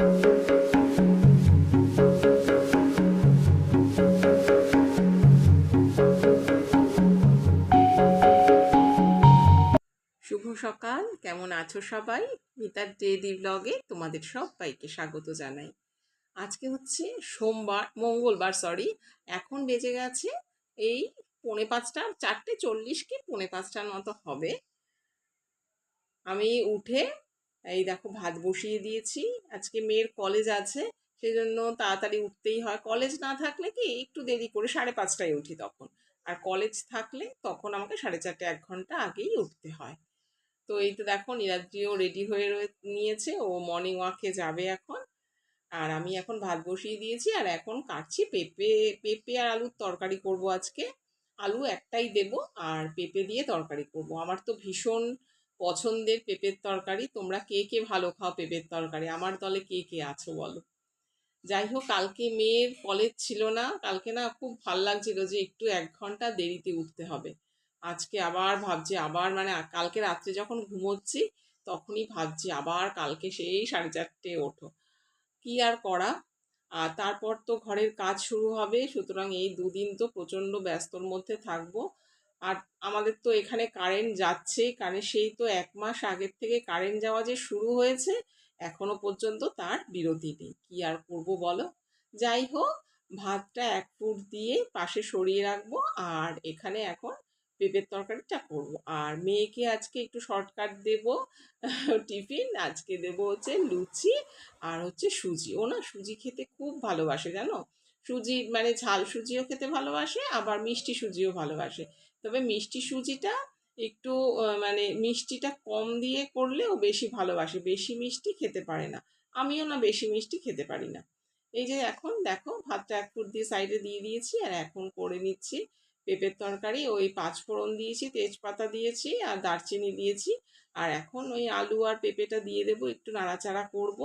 শুভ সকাল। কেমন আছো সবাই? মিতার ডে দি ব্লগে তোমাদের সবাইকে স্বাগত জানাই। আজকে হচ্ছে সোমবার, মঙ্গলবার সরি এখন বেজে গেছে এই পৌনে পাঁচটা, চারটে চল্লিশ কি, পৌনে পাঁচটার মতো হবে। আমি উঠে এই দেখো, ভাত বসিয়ে দিয়েছি। আজকে মেয়ের কলেজ আছে সেই জন্য তাড়াতাড়ি উঠতেই হয়। কলেজ না থাকলে কি, একটু দেরি করে সাড়ে পাঁচটায় উঠি তখন। আর কলেজ থাকলে তখন আমাকে সাড়ে চারটে, এক ঘণ্টা আগেই উঠতে হয়। তো এই তো দেখো, নীলাদ্রিও রেডি হয়ে নিয়েছে। ও মর্নিং ওয়াকে যাবে এখন। আর আমি এখন ভাত বসিয়ে দিয়েছি, আর এখন কাটছি পেঁপে। পেঁপে আর আলুর তরকারি করব আজকে। আলু একটাই দেব, আর পেঁপে দিয়ে তরকারি করব। আমার তো ভীষণ পছন্দের পেঁপের তরকারি, তোমরা কে কে ভালো খাও পেঁপের তরকারি? আমার দলে কে কে আছো বলো? যাই হোক, কালকে মেয়ের কলেজ ছিল না, কালকে না খুব ভালো লাগছিল যে একটু এক ঘণ্টা দেরিতে উঠতে হবে। আজকে আবার ভাবছি, আবার মানে কালকে রাত্রে যখন ঘুমোচ্ছি, তখনই ভাবছি আবার কালকে সেই সাড়ে চারটে ওঠো। কি আর করা? আর তারপর তো ঘরের কাজ শুরু হবে, সুতরাং এই দুদিন তো প্রচণ্ড ব্যস্তর মধ্যে থাকব। আর আমাদের তো এখানে কারেন্ট যাচ্ছে কারণ সেই তো এক মাস আগের থেকে কারেন্ট যাওয়া যে শুরু হয়েছে, এখনও পর্যন্ত তার বিরতি নেই। কি আর করব বলো? যাই হোক, ভাতটা এক ফুট দিয়ে পাশে সরিয়ে রাখব আর এখানে এখন পেঁপের তরকারিটা করব। আর মেয়েকে আজকে একটু শর্টকাট দেব, টিফিন। আজকে দেব হচ্ছে লুচি আর হচ্ছে সুজি। ও না সুজি খেতে খুব ভালোবাসে, জানো? সুজি মানে ঝাল সুজিও খেতে ভালোবাসে, আবার মিষ্টি সুজিও ভালোবাসে। তবে মিষ্টি সুজিটা একটু মানে মিষ্টিটা কম দিয়ে করলে ও বেশি ভালোবাসে, বেশি মিষ্টি খেতে পারে না। আমিও না বেশি মিষ্টি খেতে পারি না। এই যে এখন দেখো, ভাতটা এক ফুট দিয়ে সাইডে দিয়ে দিয়েছি, আর এখন করে নিচ্ছি। পেঁপের তরকারি, ওই পাঁচ ফোড়ন দিয়েছি, তেজপাতা দিয়েছি, আর দারচিনি দিয়েছি। আর এখন ওই আলু আর পেঁপেটা দিয়ে দেবো, একটু নাড়াচাড়া করব।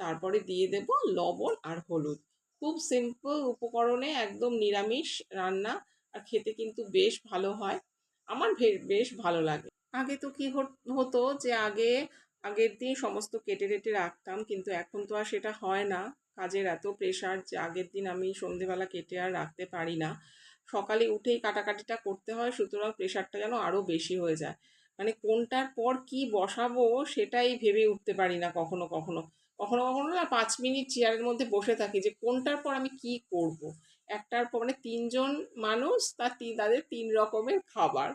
তারপরে দিয়ে দেব লবণ আর হলুদ। খুব সিম্পল উপকরণে একদম নিরামিষ রান্না আর খেতে কিন্তু বেশ ভালো হয়। আমার বেশ ভালো লাগে। আগে তো কি হত- যে আগে, আগের দিন সমস্ত কেটে টেটে রাখতাম কিন্তু এখন তো আর সেটা হয় না। কাজের এত প্রেশার যে আগের দিন আমি সন্ধেবেলা কেটে আর রাখতে পারি না। সকালে উঠেই কাটাকাটিটা করতে হয়, সুতরাং প্রেশারটা যেন আরও বেশি হয়ে যায়। মানে কোনটার পর কি বসাবো সেটাই ভেবে উঠতে পারি না কখনো কখনো। কখনো কখনো না পাঁচ মিনিট চেয়ারের মধ্যে বসে থাকি যে কোনটার পর আমি কি করব। একটার পর মানে তিনজন মানুষ তার তিন তাদের তিন রকমের খাবার।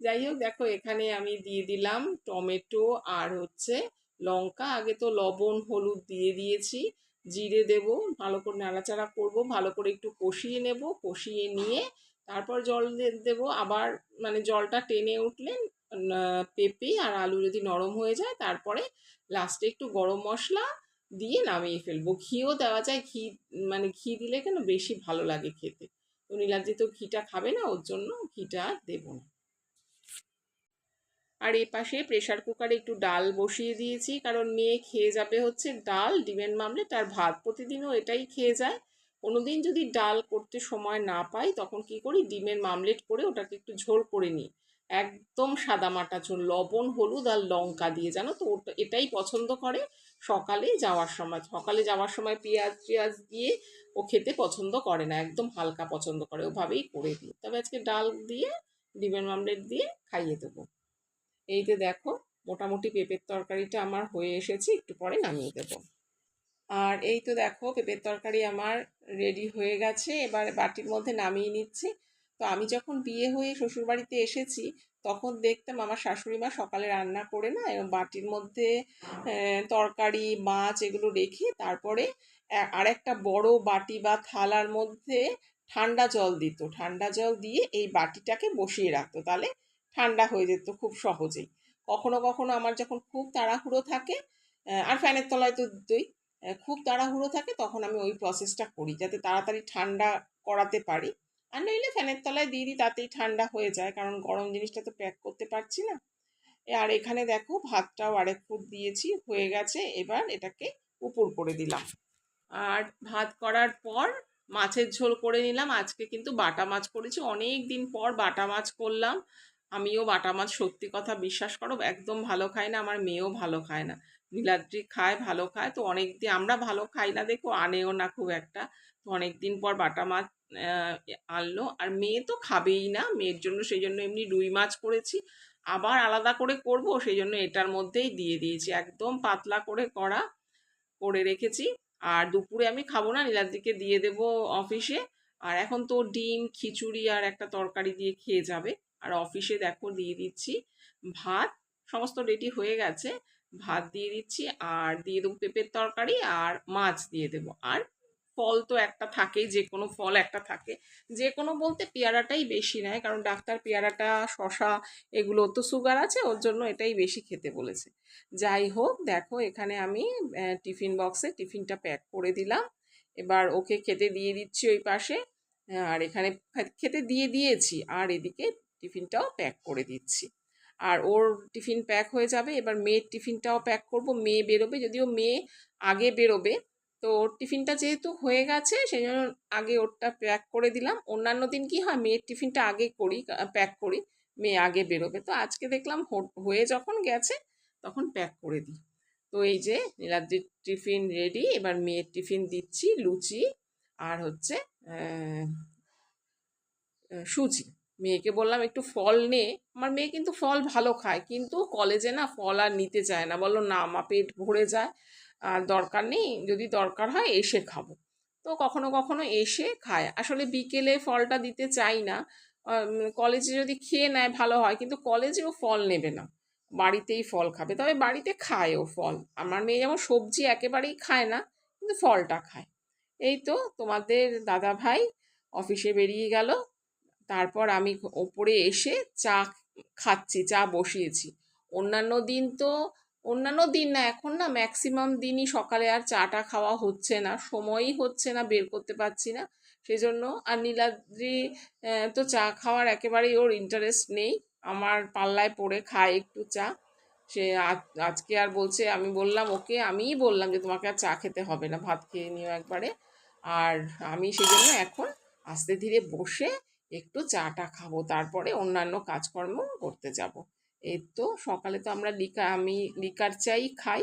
যাই হোক দেখো এখানে আমি দিয়ে দিলাম টমেটো আর হচ্ছে লঙ্কা। আগে তো লবণ হলুদ দিয়ে দিয়েছি। জিরে দেব ভালো করে নাড়াচাড়া করব ভালো করে একটু কষিয়ে নেব কষিয়ে নিয়ে তারপর জল দেব। আবার মানে জলটা টেনে উঠলে আহ, পেঁপে আর আলু যদি নরম হয়ে যায়, তারপরে লাস্টে একটু গরম মশলা দিয়ে নামিয়ে ফেলব। ঘিও দেওয়া যায়, ঘি মানে ঘি দিলে কেন বেশি ভালো লাগে খেতে। তো নীলাদ্রি তো ঘিটা খাবে না, ওর জন্য ঘিটা দেবো না। আর এ পাশে প্রেশার কুকারে একটু ডাল বসিয়ে দিয়েছি, কারণ মেয়ে খেয়ে যাবে হচ্ছে ডাল, ডিমের মামলেট আর ভাত প্রতিদিনও এটাই খেয়ে যায়। কোনোদিন যদি ডাল করতে সময় না পাই, তখন কি করি, ডিমের মামলেট করে ওটাকে একটু ঝোল করে নিই। একদম সাদামাটা ঝোল লবণ, হলুদ আর লঙ্কা দিয়ে, জানো তো? ওটা, এটাই পছন্দ করে সকালে যাওয়ার সময়। সকালে যাওয়ার সময় পেঁয়াজ টিয়াজ দিয়ে ও খেতে পছন্দ করে না, একদম হালকা পছন্দ করে, ওভাবেই করে দিই। তবে আজকে ডাল দিয়ে, ডিমের মামলেট দিয়ে খাইয়ে দেবো। এই যে দেখো, মোটামুটি পেঁপের তরকারিটা আমার হয়ে এসেছে, একটু পরে নামিয়ে দেব। আর এই তো দেখো, পেঁপের তরকারি আমার রেডি হয়ে গেছে, এবার বাটির মধ্যে নামিয়ে নিচ্ছি। তো আমি যখন বিয়ে হয়ে শ্বশুরবাড়িতে এসেছি, তখন দেখতাম আমার শাশুড়ি মা সকালে রান্না করে না, এবং বাটির মধ্যে তরকারি, মাছ এগুলো রেখে তারপরে আ- আরেকটা বড় বাটি বা থালার মধ্যে ঠান্ডা জল দিত। ঠান্ডা জল দিয়ে এই বাটিটাকে বসিয়ে রাখতো, তাহলে ঠান্ডা হয়ে যেত খুব সহজেই। কখনো কখনো আমার যখন খুব তাড়াহুড়ো থাকে আর ফ্যানের তলায় তো দিতই খুব তাড়াহুড়ো থাকে, তখন আমি ওই প্রসেসটা করি, যাতে তাড়াতাড়ি ঠান্ডা করাতে পারি। আর নইলে ফ্যানের তলায় দিয়ে দিই, তাতেই ঠান্ডা হয়ে যায়। কারণ গরম জিনিসটা তো প্যাক করতে পারছি না। আর এখানে দেখো, ভাতটাও আরেক ফুট দিয়েছি, হয়ে গেছে। এবার এটাকে উপর করে দিলাম। আর ভাত করার পর মাছের ঝোল করে নিলাম। আজকে কিন্তু বাটা মাছ করেছি। অনেক দিন পর বাটা মাছ করলাম। আমিও বাটা মাছ সত্যি কথা বিশ্বাস করো, একদম ভালো খায় না, আমার মেয়েও ভালো খায় না। নীলাদ্রি খায়, ভালো খায়। তো অনেক দিন আমরা ভালো খাই না, দেখো, আনেও না খুব একটা। তো অনেক দিন পর বাটা মাছ আনলো। আর মেয়ে তো খাবেই না, মেয়ের জন্য সেই জন্য এমনি রুই মাছ করেছি। আবার আলাদা করে করব, সেই জন্য এটার মধ্যেই দিয়ে দিয়েছি। একদম পাতলা করে করা করে রেখেছি। আর দুপুরে আমি খাব না, নীলাদ্রিকে দিয়ে দেব অফিসে। আর এখন তো ডিম, খিচুড়ি আর একটা তরকারি দিয়ে খেয়ে যাবে। আর অফিসে দেখো দিয়ে দিচ্ছি ভাত, সমস্ত রেডি হয়ে গেছে। ভাত দিয়ে দিচ্ছি, আর দিয়ে দেবো পেঁপের তরকারি আর মাছ দিয়ে দেবো। আর ফল তো একটা থাকেই যে কোনো ফল একটা থাকে। যে কোনো বলতে পেয়ারাটাই বেশি নেয়, কারণ ডাক্তার পেয়ারাটা শশা এগুলো তো সুগার আছে, ওর জন্য এটাই বেশি খেতে বলেছে। যাই হোক, দেখো এখানে আমি টিফিন বক্সে টিফিনটা প্যাক করে দিলাম। এবার ওকে খেতে দিয়ে দিচ্ছি ওই পাশে আর এখানে খেতে দিয়ে দিয়েছি, আর এদিকে টিফিনটাও প্যাক করে দিচ্ছি। আর ওর টিফিন প্যাক হয়ে যাবে, এবার মেয়ের টিফিনটাও প্যাক করব, মেয়ে বেরোবে, যদিও মেয়ে আগে বেরোবে তো ওর টিফিনটা যেহেতু হয়ে গেছে সেই জন্য আগে ওরটা প্যাক করে দিলাম। অন্যান্য দিন কি হয়, মেয়ের টিফিনটা আগে করি প্যাক করি, মেয়ে আগে বেরোবে। তো আজকে দেখলাম হয়ে যখন গেছে, তখন প্যাক করে দিই। তো এই যে নীলাদ্রির টিফিন রেডি, এবার মেয়ের টিফিন দিচ্ছি, লুচি আর হচ্ছে সুজি। মেয়েকে বললাম, একটু ফল নে। আমার মেয়ে কিন্তু ফল ভালো খায়, কিন্তু কলেজে না ফল আর নিতে চায় না। বলল, না আমার পেট ভরে যায়। আর দরকার নেই, যদি দরকার হয় এসে খাব। তো কখনো কখনো এসে খায়। আসলে বিকেলে ফলটা দিতে চাই না। কলেজে যদি খেয়ে নেয় ভালো হয়, কিন্তু কলেজেও ফল নেবে না। বাড়িতেই ফল খাবে। তবে বাড়িতে খায় ও ফল। আমার মেয়ে যেমন সবজি একেবারেই খায় না, কিন্তু ফলটা খায়। এই তো তোমাদের দাদা ভাই অফিসে বেরিয়ে গেল। তারপর আমি ওপরে এসে চা খাচ্ছি, চা বসিয়েছি। অন্যান্য দিন তো অন্যান্য দিন না, এখন না ম্যাক্সিমাম দিনই সকালে আর চাটা খাওয়া হচ্ছে না, সময়ই হচ্ছে না, বের করতে পারছি না। সেই জন্য আর নীলাদ্রি তো চা খাওয়ার একেবারেই ওর ইন্টারেস্ট নেই। আমার পাল্লায় পড়ে খায় একটু চা। সে আজ- আজকে আর বলছে, আমি বললাম, ওকে, আমিই বললাম যে তোমাকে আর চা খেতে হবে না, ভাত খেয়ে নিও একবারে। আর আমি সেই জন্য এখন আস্তে ধীরে বসে একটু চাটা খাব, তারপরে অন্যান্য কাজকর্ম করতে যাব। এই তো সকালে তো আমরা লিকা, আমি লিকার চাই খাই।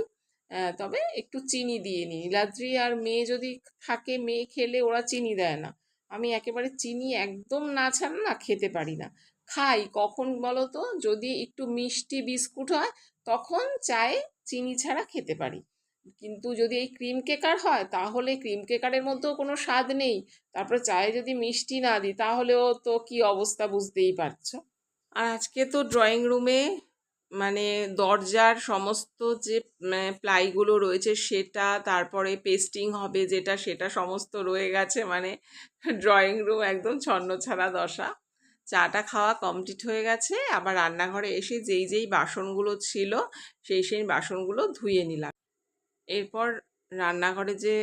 তবে একটু চিনি দিয়ে নিই। নীলাদ্রি আর মেয়ে যদি থাকে, মেয়ে খেলে ওরা চিনি দেয় না। আমি একেবারে চিনি একদম না ছাড়া না খেতে পারি না। খাই, কখন বলো তো যদি একটু মিষ্টি বিস্কুট হয়, তখন চায়ে চিনি ছাড়া খেতে পারি। কিন্তু যদি এই ক্রিম কেকার হয়, তাহলে ক্রিম কেকারের মধ্যেও কোনো স্বাদ নেই। তারপরে চায়ে যদি মিষ্টি না দিই, তাহলেও তো কি অবস্থা বুঝতেই পারছ? আর আজকে তো ড্রয়িং রুমে মানে দরজার সমস্ত যে মানে প্লাইগুলো রয়েছে সেটা, তারপরে পেস্টিং হবে যেটা, সেটা সমস্ত রয়ে গেছে মানে ড্রয়িং রুম একদম ছন্নছাড়া দশা। চাটা খাওয়া কমপ্লিট হয়ে গেছে, আবার রান্নাঘরে এসে যেই যেই বাসনগুলো ছিল, সেই সেই বাসনগুলো ধুয়ে নিলাম। এরপর রান্নাঘরে যে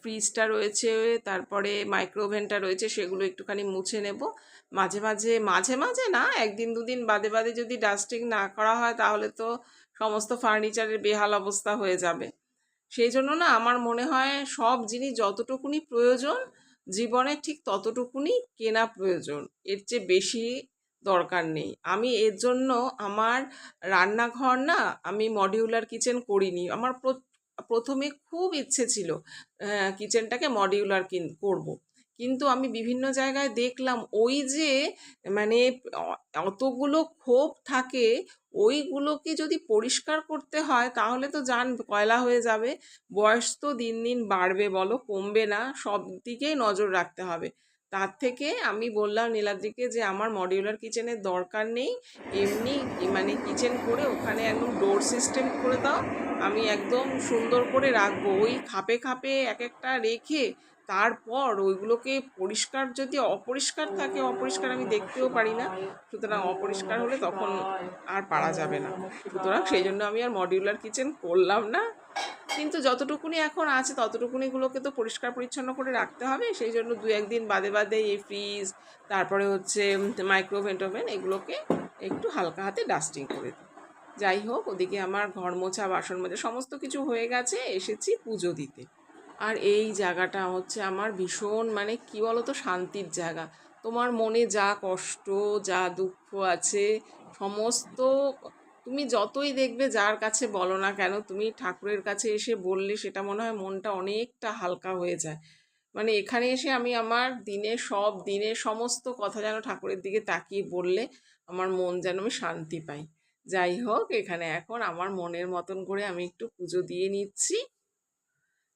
ফ্রিজটা রয়েছে, তারপরে মাইক্রোওভেনটা রয়েছে, সেগুলো একটুখানি মুছে নেব। মাঝে মাঝে মাঝে মাঝে না, একদিন দুদিন বাদে বাদে যদি ডাস্টিং না করা হয়, তাহলে তো সমস্ত ফার্নিচারের বেহাল অবস্থা হয়ে যাবে। সেই জন্য না, আমার মনে হয় সব জিনিস যতটুকুনি প্রয়োজন, জীবনে ঠিক ততটুকুনি কেনা প্রয়োজন। এর চেয়ে বেশি দরকার নেই। আমি এর জন্য আমার রান্নাঘর না, আমি মডিউলার কিচেন করিনি। আমার প্রথমে খুব ইচ্ছে ছিল কিচেনটাকে মডিউলার কিন, করব। কিন্তু আমি বিভিন্ন জায়গায় দেখলাম ওই যে মানে অতগুলো খোপ থাকে, ওইগুলোকে যদি পরিষ্কার করতে হয় তাহলে তো যান কয়লা হয়ে যাবে। বয়স তো দিন দিন বাড়বে বলো, কমবে না, সব দিকেই নজর রাখতে হবে। তার থেকে আমি বললাম নীলাদ্রিকে যে আমার মডিউলার কিচেনের দরকার নেই, এমনি মানে কিচেন করে ওখানে একদম ডোর সিস্টেম করে দাও, আমি একদম সুন্দর করে রাখব। ওই খাপে খাপে এক একটা রেখে তারপর ওইগুলোকে পরিষ্কার যদি অপরিষ্কার থাকে, অপরিষ্কার আমি দেখতেও পারি না, সুতরাং অপরিষ্কার হলে তখন আর পারা যাবে না। সুতরাং সেই জন্য আমি আর মডিউলার কিচেন করলাম না। কিন্তু যতটুকুনি এখন আছে ততটুকুনিগুলোকে তো পরিষ্কার পরিচ্ছন্ন করে রাখতে হবে। সেই জন্য দু একদিন বাদে বাদে এই ফ্রিজ তারপরে হচ্ছে মাইক্রোওভেন টোভেন এগুলোকে একটু হালকা হাতে ডাস্টিং করে দিই। যাই হোক, ওদিকে আমার ঘর মোছা, বাসন মাজা সমস্ত কিছু হয়ে গেছে, এসেছি পুজো দিতে। আর এই জায়গাটা হচ্ছে আমার ভীষণ মানে কি বলতো, শান্তির জায়গা। তোমার মনে যা কষ্ট, যা দুঃখ আছে, সমস্ত তুমি যতই দেখবে যার কাছে বলো না কেন, তুমি ঠাকুরের কাছে এসে বললে সেটা মনে হয় মনটা অনেকটা হালকা হয়ে যায়। মানে এখানে এসে আমি আমার দিনে সব দিনে সমস্ত কথা যেন ঠাকুরের দিকে তাকিয়ে বললে আমার মন যেন আমি শান্তি পাই। যাই হোক, এখানে এখন আমার মনের মতন করে আমি একটু পুজো দিয়ে নিচ্ছি।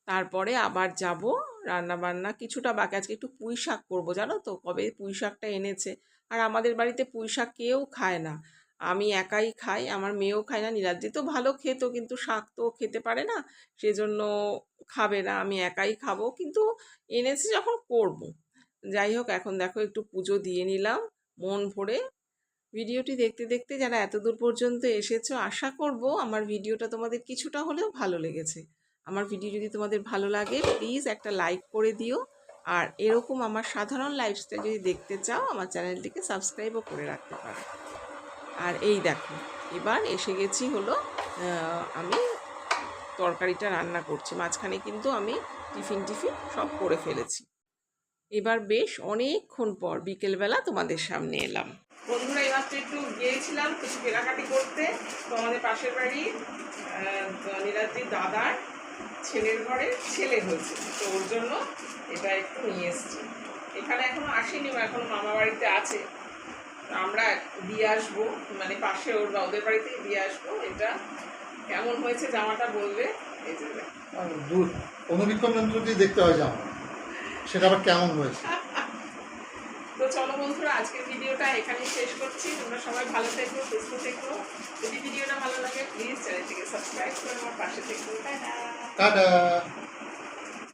তারপরে আবার যাব রান্না বান্না কিছুটা বাকি, আজকে একটু পুঁই শাক করব, জানো তো? কবে পুঁই শাকটা এনেছে? আর আমাদের বাড়িতে পুঁই শাক কেউ খায় না। আমি একাই খাই, আমার মেয়েও খায় না, নীলাদ্রি তো ভালো খেতো কিন্তু শাক তো খেতে পারে না, সেজন্য খাবে না, আমি একাই খাব। কিন্তু এনেছি যখন করব। যাই হোক, এখন দেখো একটু পুজো দিয়ে নিলাম, মন ভরে। ভিডিওটি দেখতে দেখতে যারা এত দূর পর্যন্ত এসেছ, আশা করব আমার ভিডিওটা তোমাদের কিছুটা হলেও ভালো লেগেছে। আমার ভিডিও যদি তোমাদের ভালো লাগে প্লিজ একটা লাইক করে দিও। আর এরকম আমার সাধারণ লাইফস্টাইল যদি দেখতে চাও, আমার চ্যানেলটিকে সাবস্ক্রাইবও করে রাখতে পারো। আর এই দেখো, এবার এসে গেছি হলো আমি তরকারিটা রান্না করছি। মাঝখানে কিন্তু আমি টিফিন টিফিন সব করে ফেলেছি। এবার বেশ অনেকক্ষণ পর বিকেলবেলা তোমাদের সামনে এলাম। বন্ধুরা এই মাত্র একটু গিয়েছিলাম কিছু কেনাকাটি করতে। তো আমাদের পাশের বাড়ি নীলাদ্রির দাদার ছেলের ঘরে ছেলে হয়েছে। তো ওর জন্য এটা একটু নিয়ে এসেছি। এখানে এখনও আসেনি এখনও মামা বাড়িতে আছে। আমরা দিয়ে আসব মানে পাশে ওর বা ওদের বাড়িতে দিয়ে আসব। এটা কেমন হয়েছে জামাটা বলবে এই যে দূর। অনুবীক্ষণ যন্ত্র দিয়ে দেখতে হয় জামা। সেটা আবার কেমন হয়েছে? তো চলো বন্ধুরা আজকের ভিডিওটা এখানেই শেষ করছি। তোমরা সবাই ভালো থেকো সুস্থ থেকো। যদি ভিডিওটা ভালো লাগে প্লিজ চ্যানেলটিকে সাবস্ক্রাইব করে আমার পাশে থেকো। টাটা!